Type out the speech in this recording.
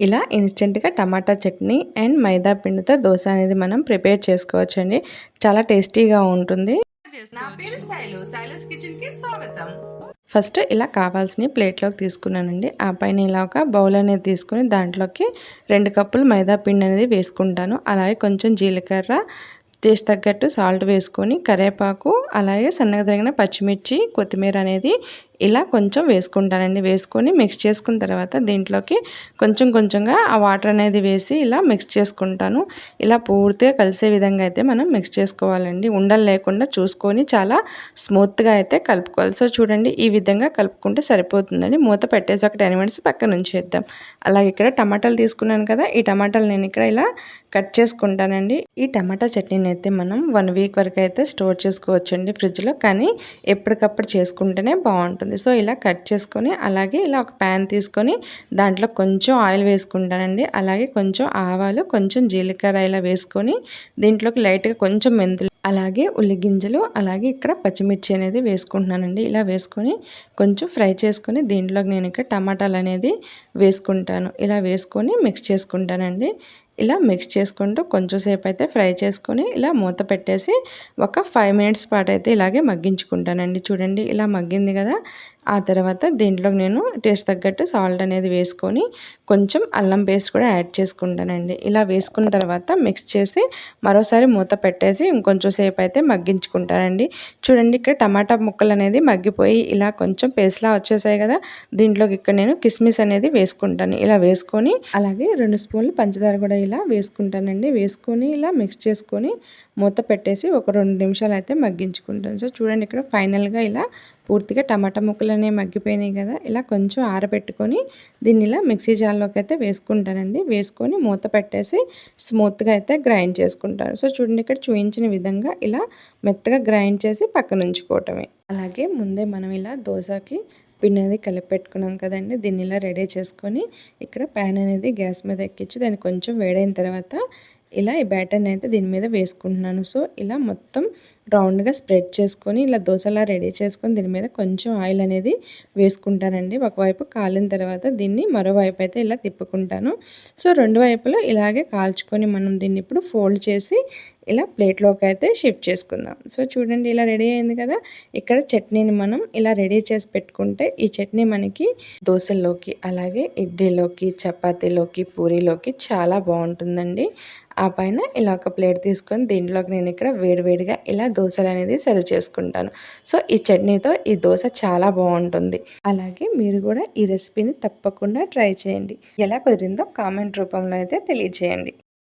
ఇలా ఇన్స్టెంట్గా టమాటా చట్నీ అండ్ మైదా పిండితో దోశ అనేది మనం ప్రిపేర్ చేసుకోవచ్చండి. చాలా టేస్టీగా ఉంటుంది. ఫస్ట్ ఇలా కావాల్సిన ప్లేట్లోకి తీసుకున్నానండి. ఆ పైన ఇలా ఒక బౌల్ అనేది తీసుకుని దాంట్లోకి రెండు కప్పులు మైదా పిండి అనేది వేసుకుంటాను. అలాగే కొంచెం జీలకర్ర టేస్ట్ తగ్గట్టు సాల్ట్ వేసుకొని కరివేపాకు అలాగే సన్నగా తరిగిన పచ్చిమిర్చి కొత్తిమీర అనేది ఇలా కొంచెం వేసుకుంటానండి. వేసుకొని మిక్స్ చేసుకున్న తర్వాత దీంట్లోకి కొంచెం కొంచెంగా ఆ వాటర్ అనేది వేసి ఇలా మిక్స్ చేసుకుంటాను. ఇలా పూర్తిగా కలిసే విధంగా అయితే మనం మిక్స్ చేసుకోవాలండి. ఉండలు లేకుండా చూసుకొని చాలా స్మూత్గా అయితే కలుపుకోవాలి. సో చూడండి ఈ విధంగా కలుపుకుంటే సరిపోతుందండి. మూత పెట్టేసి ఒక టెన్ మినిట్స్ పక్కన వేద్దాం అలాగే ఇక్కడ టమాటాలు తీసుకున్నాను కదా ఈ టమాటాలు నేను ఇక్కడ ఇలా కట్ చేసుకుంటానండి. ఈ టమాటా చట్నీని అయితే మనం వన్ వీక్ వరకు అయితే స్టోర్ చేసుకోవచ్చండి ఫ్రిడ్జ్లో కానీ ఎప్పటికప్పుడు చేసుకుంటేనే బాగుంటుంది. ఉంటుంది. సో ఇలా కట్ చేసుకొని అలాగే ఇలా ఒక ప్యాన్ తీసుకొని దాంట్లో కొంచెం ఆయిల్ వేసుకుంటానండి. అలాగే కొంచెం ఆవాలు కొంచెం జీలకర్ర ఇలా వేసుకొని దీంట్లోకి లైట్గా కొంచెం మెంతులు అలాగే ఉల్లి గింజలు అలాగే ఇక్కడ పచ్చిమిర్చి అనేది వేసుకుంటున్నానండి. ఇలా వేసుకొని కొంచెం ఫ్రై చేసుకొని దీంట్లోకి నేను ఇక్కడ టమాటాలు అనేది వేసుకుంటాను. ఇలా వేసుకొని మిక్స్ చేసుకుంటానండి. ఇలా మిక్స్ చేసుకుంటూ కొంచెం సేపు అయితే ఫ్రై చేసుకొని ఇలా మూత పెట్టేసి ఒక ఫైవ్ మినిట్స్ పాటు అయితే ఇలాగే మగ్గించుకుంటానండి. చూడండి ఇలా మగ్గింది కదా. ఆ తర్వాత దీంట్లో నేను టేస్ట్ తగ్గట్టు సాల్ట్ అనేది వేసుకొని కొంచెం అల్లం పేస్ట్ కూడా యాడ్ చేసుకుంటానండి. ఇలా వేసుకున్న తర్వాత మిక్స్ చేసి మరోసారి మూత పెట్టేసి ఇంకొంచెం సేపు అయితే మగ్గించుకుంటానండి. చూడండి ఇక్కడ టమాటా ముక్కలు అనేది మగ్గిపోయి ఇలా కొంచెం పేస్ట్లా వచ్చేసాయి కదా. దీంట్లోకి ఇక్కడ నేను కిస్మిస్ అనేది వేసుకుంటాను. ఇలా వేసుకొని అలాగే రెండు స్పూన్లు పంచదార కూడా ఇలా వేసుకుంటానండి. వేసుకొని ఇలా మిక్స్ చేసుకొని మూత పెట్టేసి ఒక రెండు నిమిషాలు అయితే మగ్గించుకుంటాను సో చూడండి ఇక్కడ ఫైనల్గా ఇలా పూర్తిగా టమాటా ముక్కలు అనేవి మగ్గిపోయినాయి కదా. ఇలా కొంచెం ఆరబెట్టుకొని దీన్ని ఇలా మిక్సీ జార్లోకి అయితే వేసుకుంటానండి. వేసుకొని మూత పెట్టేసి స్మూత్గా అయితే గ్రైండ్ చేసుకుంటాను. సో చూడండి ఇక్కడ చూపించిన విధంగా ఇలా మెత్తగా గ్రైండ్ చేసి పక్కన ఉంచుకోవటమే. అలాగే ముందే మనం ఇలా దోశకి పిండి అనేది కలిపి పెట్టుకున్నాం కదండి. దీన్ని ఇలా రెడీ చేసుకొని ఇక్కడ ప్యాన్ అనేది గ్యాస్ మీద ఎక్కించి దాన్ని కొంచెం వేడైన తర్వాత ఇలా ఈ బ్యాటర్ని అయితే దీని మీద వేసుకుంటున్నాను. సో ఇలా మొత్తం రౌండ్గా స్ప్రెడ్ చేసుకొని ఇలా దోశలా రెడీ చేసుకొని దీని మీద కొంచెం ఆయిల్ అనేది వేసుకుంటానండి. ఒకవైపు కాలిన తర్వాత దీన్ని మరోవైపు అయితే ఇలా తిప్పుకుంటాను. సో రెండు వైపులో ఇలాగే కాల్చుకొని మనం దీన్ని ఇప్పుడు ఫోల్డ్ చేసి ఇలా ప్లేట్లోకి అయితే షిఫ్ట్ చేసుకుందాం. సో చూడండి ఇలా రెడీ అయింది కదా. ఇక్కడ చట్నీని మనం ఇలా రెడీ చేసి పెట్టుకుంటే ఈ చట్నీ మనకి దోశల్లోకి అలాగే ఇడ్లీలోకి చపాతీలోకి పూరీలోకి చాలా బాగుంటుందండి. ఆ పైన ఇలా ఒక ప్లేట్ తీసుకొని దీంట్లోకి నేను ఇక్కడ వేడివేడిగా ఇలా దోశలు అనేది సర్వ్ చేసుకుంటాను. సో ఈ చట్నీతో ఈ దోశ చాలా బాగుంటుంది. అలాగే మీరు కూడా ఈ రెసిపీని తప్పకుండా ట్రై చేయండి. ఎలా కుదిరిందో కామెంట్ రూపంలో అయితే తెలియజేయండి.